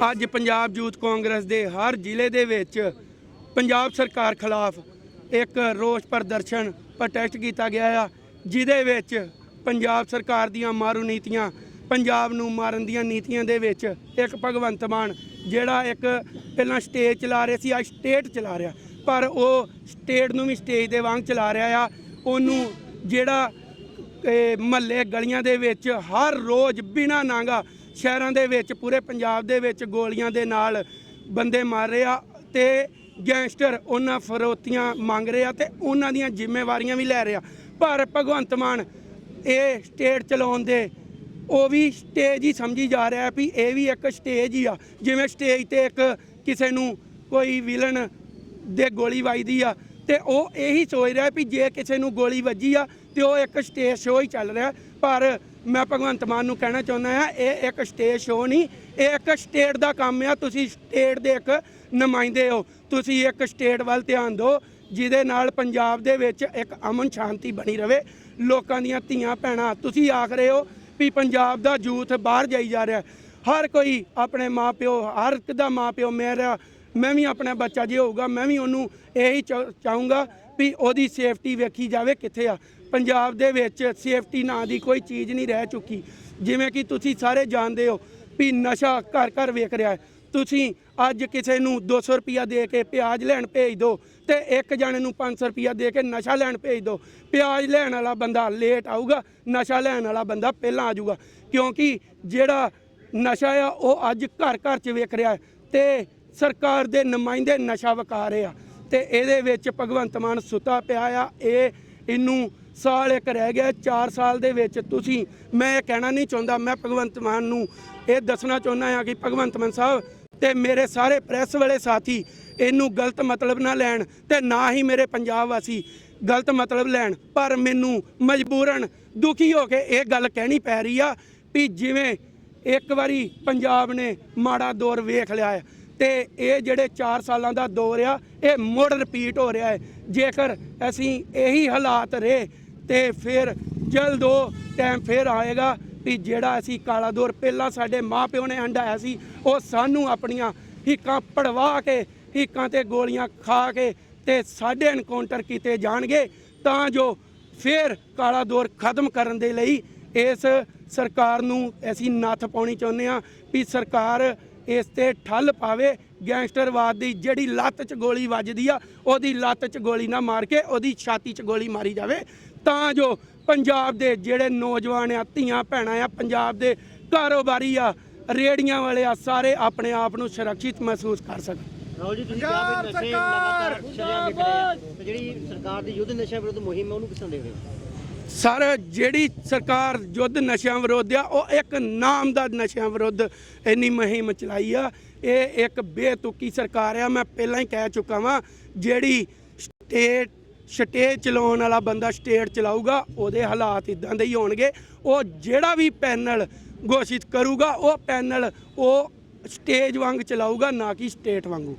ਅੱਜ ਪੰਜਾਬ ਯੂਥ ਕਾਂਗਰਸ ਦੇ ਹਰ ਜ਼ਿਲ੍ਹੇ ਦੇ ਵਿੱਚ ਪੰਜਾਬ ਸਰਕਾਰ ਖਿਲਾਫ ਇੱਕ ਰੋਸ ਪ੍ਰਦਰਸ਼ਨ ਪ੍ਰੋਟੈਸਟ ਕੀਤਾ ਗਿਆ ਆ, ਜਿਹਦੇ ਵਿੱਚ ਪੰਜਾਬ ਸਰਕਾਰ ਦੀਆਂ ਮਾਰੂ ਨੀਤੀਆਂ, ਪੰਜਾਬ ਨੂੰ ਮਾਰਨ ਦੀਆਂ ਨੀਤੀਆਂ ਦੇ ਵਿੱਚ ਇੱਕ ਭਗਵੰਤ ਮਾਨ, ਜਿਹੜਾ ਇੱਕ ਪਹਿਲਾਂ ਸਟੇਜ ਚਲਾ ਰਿਹਾ ਸੀ, ਅੱਜ ਸਟੇਟ ਚਲਾ ਰਿਹਾ। ਪਰ ਉਹ ਸਟੇਟ ਨੂੰ ਵੀ ਸਟੇਜ ਦੇ ਵਾਂਗ ਚਲਾ ਰਿਹਾ ਆ। ਉਹਨੂੰ ਜਿਹੜਾ ਮਹੱਲੇ ਗਲੀਆਂ ਦੇ ਵਿੱਚ ਹਰ ਰੋਜ਼ ਬਿਨਾ ਨਾਂਗਾ ਸ਼ਹਿਰਾਂ ਦੇ ਵਿੱਚ, ਪੂਰੇ ਪੰਜਾਬ ਦੇ ਵਿੱਚ ਗੋਲੀਆਂ ਦੇ ਨਾਲ ਬੰਦੇ ਮਾਰ ਰਹੇ ਆ ਤੇ ਗੈਂਗਸਟਰ ਉਹਨਾਂ ਫਰੋਤੀਆਂ ਮੰਗ ਰਹੇ ਆ ਤੇ ਉਹਨਾਂ ਦੀਆਂ ਜ਼ਿੰਮੇਵਾਰੀਆਂ ਵੀ ਲੈ ਰਿਹਾ ਪਰ ਭਗਵੰਤ ਮਾਨ, ਇਹ ਸਟੇਟ ਚਲਾਉਣ ਦੇ, ਉਹ ਵੀ ਸਟੇਜ ਹੀ ਸਮਝੀ ਜਾ ਰਿਹਾ ਵੀ ਇਹ ਵੀ ਇੱਕ ਸਟੇਜ ਹੀ ਆ। ਜਿਵੇਂ ਸਟੇਜ ਤੇ ਇੱਕ ਕਿਸੇ ਨੂੰ ਕੋਈ ਵਿਲਨ ਦੇ ਗੋਲੀ ਵੱਜਦੀ ਆ ਤੇ ਉਹ ਇਹੀ ਸੋਚ ਰਿਹਾ ਵੀ ਜੇ ਕਿਸੇ ਨੂੰ ਗੋਲੀ ਵੱਜੀ ਆ ਤੇ ਉਹ ਇੱਕ ਸਟੇਜ ਸ਼ੋਅ ਹੀ ਚੱਲ ਰਿਹਾ। ਪਰ ਮੈਂ ਭਗਵੰਤ ਮਾਨ ਨੂੰ ਕਹਿਣਾ ਚਾਹੁੰਦਾ ਹਾਂ, ਇਹ ਇੱਕ ਸਟੇਜ ਸ਼ੋਅ ਨਹੀਂ, ਇਹ ਇੱਕ ਸਟੇਟ ਦਾ ਕੰਮ ਆ, ਤੁਸੀਂ ਸਟੇਟ ਦੇ ਇੱਕ ਨੁਮਾਇੰਦੇ ਹੋ। ਤੁਸੀਂ ਇੱਕ ਸਟੇਟ ਵੱਲ ਧਿਆਨ ਦਿਓ, ਜਿਹਦੇ ਨਾਲ ਪੰਜਾਬ ਦੇ ਵਿੱਚ ਇੱਕ ਅਮਨ ਸ਼ਾਂਤੀ ਬਣੀ ਰਵੇ, ਲੋਕਾਂ ਦੀਆਂ ਧੀਆਂ ਭੈਣਾਂ। ਤੁਸੀਂ ਆਖ ਰਹੇ ਹੋ ਵੀ ਪੰਜਾਬ ਦਾ ਯੂਥ ਬਾਹਰ ਜਾਈ ਜਾ ਰਿਹਾ। ਹਰ ਕੋਈ ਆਪਣੇ ਮਾਪਿਓ, ਹਰ ਇੱਕ ਦਾ ਮਾਪਿਓ ਮੇਰਾ ਮੈਂ ਵੀ ਆਪਣਾ ਬੱਚਾ ਜੇ ਹੋਊਗਾ, ਮੈਂ ਵੀ ਉਹਨੂੰ ਇਹੀ ਚਾਹੂੰਗਾ ਵੀ ਉਹਦੀ ਸੇਫਟੀ ਵੇਖੀ ਜਾਵੇ ਕਿੱਥੇ ਆ। ਪੰਜਾਬ ਦੇ ਵਿੱਚ ਸੇਫਟੀ ਨਾਂ ਦੀ ਕੋਈ ਚੀਜ਼ ਨਹੀਂ ਰਹਿ ਚੁੱਕੀ। ਜਿਵੇਂ ਕਿ ਤੁਸੀਂ ਸਾਰੇ ਜਾਣਦੇ ਹੋ ਵੀ ਨਸ਼ਾ ਘਰ ਘਰ ਵੇਖ ਰਿਹਾ ਹੈ। ਤੁਸੀਂ ਅੱਜ ਕਿਸੇ ਨੂੰ 200 ਰੁਪਿਆ ਦੇ ਕੇ ਪਿਆਜ਼ ਲੈਣ ਭੇਜ ਦਿਓ ਤੇ ਇੱਕ ਜਣੇ ਨੂੰ 500 ਰੁਪਿਆ ਦੇ ਕੇ ਨਸ਼ਾ ਲੈਣ ਭੇਜ ਦਿਓ ਪਿਆਜ਼ ਲੈਣ ਵਾਲਾ ਬੰਦਾ ਲੇਟ ਆਊਗਾ, ਨਸ਼ਾ ਲੈਣ ਵਾਲਾ ਬੰਦਾ ਪਹਿਲਾਂ ਆ ਜਾਊਗਾ। ਕਿਉਂਕਿ ਜਿਹੜਾ ਨਸ਼ਾ ਆ, ਉਹ ਅੱਜ ਘਰ ਘਰ 'ਚ ਵੇਖ ਰਿਹਾ ਹੈ ਤੇ ਸਰਕਾਰ ਦੇ ਨੁਮਾਇੰਦੇ ਨਸ਼ਾ ਵਿਕਾ ਰਹੇ ਆ। ਤੇ ਇਹਦੇ ਵਿੱਚ ਭਗਵੰਤ ਮਾਨ ਸੁੱਤਾ ਪਿਆ ਆ। ਇਹ ਇਹਨੂੰ ਸਾਲ ਇੱਕ ਰਹਿ ਗਿਆ 4 ਸਾਲ ਦੇ ਵਿੱਚ। ਤੁਸੀਂ, ਮੈਂ ਇਹ ਕਹਿਣਾ ਨਹੀਂ ਚਾਹੁੰਦਾ, ਮੈਂ ਭਗਵੰਤ ਮਾਨ ਨੂੰ ਇਹ ਦੱਸਣਾ ਚਾਹੁੰਦਾ ਆ ਕਿ ਭਗਵੰਤ ਮਾਨ ਸਾਹਿਬ ਤੇ ਮੇਰੇ ਸਾਰੇ ਪ੍ਰੈਸ ਵਾਲੇ ਸਾਥੀ ਇਹਨੂੰ ਗਲਤ ਮਤਲਬ ਨਾ ਲੈਣ ਤੇ ਨਾ ਹੀ ਮੇਰੇ ਪੰਜਾਬ ਵਾਸੀ ਗਲਤ ਮਤਲਬ ਲੈਣ। ਪਰ ਮੈਨੂੰ ਮਜਬੂਰਨ ਦੁਖੀ ਹੋ ਕੇ ਇਹ ਗੱਲ ਕਹਿਣੀ ਪੈ ਰਹੀ ਆ ਵੀ ਜਿਵੇਂ ਇੱਕ ਵਾਰੀ ਪੰਜਾਬ ਨੇ ਮਾੜਾ ਦੌਰ ਵੇਖ ਲਿਆ ਹੈ ਤੇ ਇਹ ਜਿਹੜੇ 4 ਸਾਲਾਂ ਦਾ ਦੌਰ ਆ, ਇਹ ਮੁੜ ਰਿਪੀਟ ਹੋ ਰਿਹਾ ਹੈ। ਜੇਕਰ ਅਸੀਂ ਇਹੀ ਹਾਲਾਤ ਰਹੇ, ਤੇ ਫਿਰ ਜਲਦ ਉਹ ਟਾਈਮ ਫਿਰ ਆਏਗਾ ਵੀ ਜਿਹੜਾ ਅਸੀਂ ਕਾਲਾ ਦੌਰ ਪਹਿਲਾਂ ਸਾਡੇ ਮਾਪਿਓ ਨੇ ਹੰਡਾਇਆ ਸੀ, ਉਹ ਸਾਨੂੰ ਆਪਣੀਆਂ ਹਿੱਕਾਂ ਪੜਵਾ ਕੇ, ਹਿੱਕਾਂ ਤੇ ਗੋਲੀਆਂ ਖਾ ਕੇ ਤੇ ਸਾਡੇ ਐਨਕਾਊਂਟਰ ਕੀਤੇ ਜਾਣਗੇ, ਤਾਂ ਜੋ ਫਿਰ ਕਾਲਾ ਦੌਰ ਖਤਮ ਕਰਨ ਦੇ ਲਈ ਇਸ ਸਰਕਾਰ ਨੂੰ ਅਸੀਂ ਨੱਥ ਪਾਉਣੀ ਚਾਹੁੰਦੇ ਹਾਂ ਵੀ ਸਰਕਾਰ ਇਸ ਤੇ ਠੱਲ ਪਾਵੇ ਗੈਂਗਸਟਰਵਾਦ ਦੀ ਜਿਹੜੀ ਲੱਤ 'ਚ ਗੋਲੀ ਵੱਜਦੀ ਆ ਉਹਦੀ ਲੱਤ 'ਚ ਗੋਲੀ ਨਾ ਮਾਰ ਕੇ ਉਹਦੀ ਛਾਤੀ 'ਚ ਗੋਲੀ ਮਾਰੀ ਜਾਵੇ। ਤਾਂ ਜੋ ਪੰਜਾਬ ਦੇ ਜਿਹੜੇ ਨੌਜਵਾਨ ਆ ਧੀਆਂ ਭੈਣਾਂ ਆ ਪੰਜਾਬ ਦੇ ਕਾਰੋਬਾਰੀ ਆ ਰੇੜੀਆਂ ਵਾਲੇ ਆ ਸਾਰੇ ਆਪਣੇ ਆਪ ਨੂੰ ਸੁਰੱਖਿਅਤ ਮਹਿਸੂਸ ਕਰ ਸਕਣ। ਰਾਹੁਲ ਜੀ ਤੁਸੀਂ ਕਿਹਾ ਵੀ ਨਸ਼ੇ ਲਗਾਤਾਰ ਸ਼ਰਿਆਂ ਵਿਕ ਰਹੇ ਆ ਤੇ ਜਿਹੜੀ ਸਰਕਾਰ ਦੀ ਯੁੱਧ ਨਸ਼ਾ ਵਿਰੁੱਧ ਮੁਹਿੰਮ ਹੈ ਉਹਨੂੰ ਕਿਸ ਤਰ੍ਹਾਂ ਦੇਖਦੇ ਹੋ? ਸਰ ਜਿਹੜੀ ਸਰਕਾਰ ਯੁੱਧ ਨਸ਼ਿਆਂ ਵਿਰੁੱਧ ਆ ਉਹ ਇੱਕ ਨਾਮ ਦਾ ਨਸ਼ਿਆਂ ਵਿਰੁੱਧ ਇੰਨੀ ਮੁਹਿੰਮ ਚਲਾਈ ਆ। ਇਹ ਇੱਕ ਬੇਤੁਕੀ ਸਰਕਾਰ ਆ ਮੈਂ ਪਹਿਲਾਂ ਹੀ ਕਹਿ ਚੁੱਕਾ ਵਾਂ ਜਿਹੜੀ ਸਟੇਟ ਸਟੇਟ ਚਲਾਉਣ ਵਾਲਾ ਬੰਦਾ ਸਟੇਟ ਚਲਾਊਗਾ ਉਹਦੇ ਹਾਲਾਤ ਇਦਾਂ ਦੇ ਹੀ ਹੋਣਗੇ। ਉਹ ਜਿਹੜਾ ਵੀ ਪੈਨਲ ਘੋਸ਼ਿਤ ਕਰੂਗਾ ਉਹ ਪੈਨਲ ਉਹ ਸਟੇਜ ਵਾਂਗ ਚਲਾਊਗਾ ਨਾ ਕਿ ਸਟੇਟ ਵਾਂਗੂ।